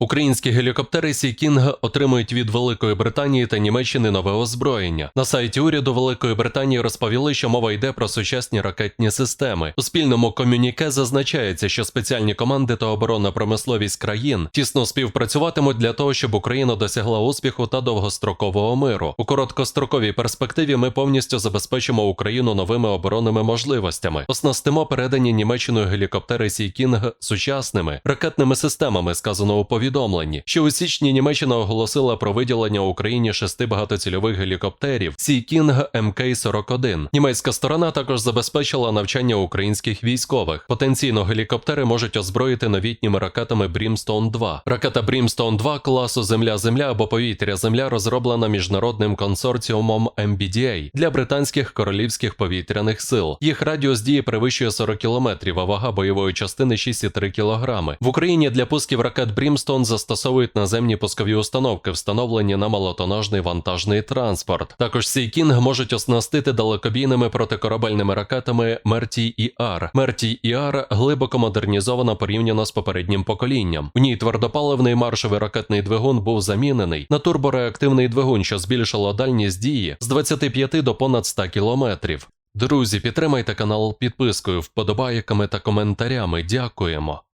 Українські гелікоптери Сі Кінг отримують від Великої Британії та Німеччини нове озброєння. На сайті уряду Великої Британії розповіли, що мова йде про сучасні ракетні системи. У спільному комюніке зазначається, що спеціальні команди та оборонна промисловість країн тісно співпрацюватимуть для того, щоб Україна досягла успіху та довгострокового миру. У короткостроковій перспективі ми повністю забезпечимо Україну новими оборонними можливостями. Оснастимо передані Німеччиною гелікоптери Сі Кінг сучасними ракетними системами, сказано у повідомленні. Ще у січні Німеччина оголосила про виділення Україні шести багатоцільових гелікоптерів Сі Кінг МК-41. Німецька сторона також забезпечила навчання українських військових. Потенційно гелікоптери можуть озброїти новітніми ракетами Брімстон 2 Ракета Брімстон 2 класу Земля-Земля або повітря-Земля розроблена міжнародним консорціумом MBDA для британських королівських повітряних сил. Їх радіус дії перевищує 40 кілометрів, а вага бойової частини 6,3 кілограми. В Україні для пусків ракет Брімстон застосовують наземні пускові установки, встановлені на малотонажний вантажний транспорт. Також Сій Кінг можуть оснастити далекобійними протикорабельними ракетами Мерті ІР. Мерті ІР глибоко модернізована порівняно з попереднім поколінням. У ній твердопаливний маршовий ракетний двигун був замінений на турбореактивний двигун, що збільшило дальність дії з 25 до понад 100 кілометрів. Друзі, підтримайте канал підпискою, вподобайками та коментарями. Дякуємо.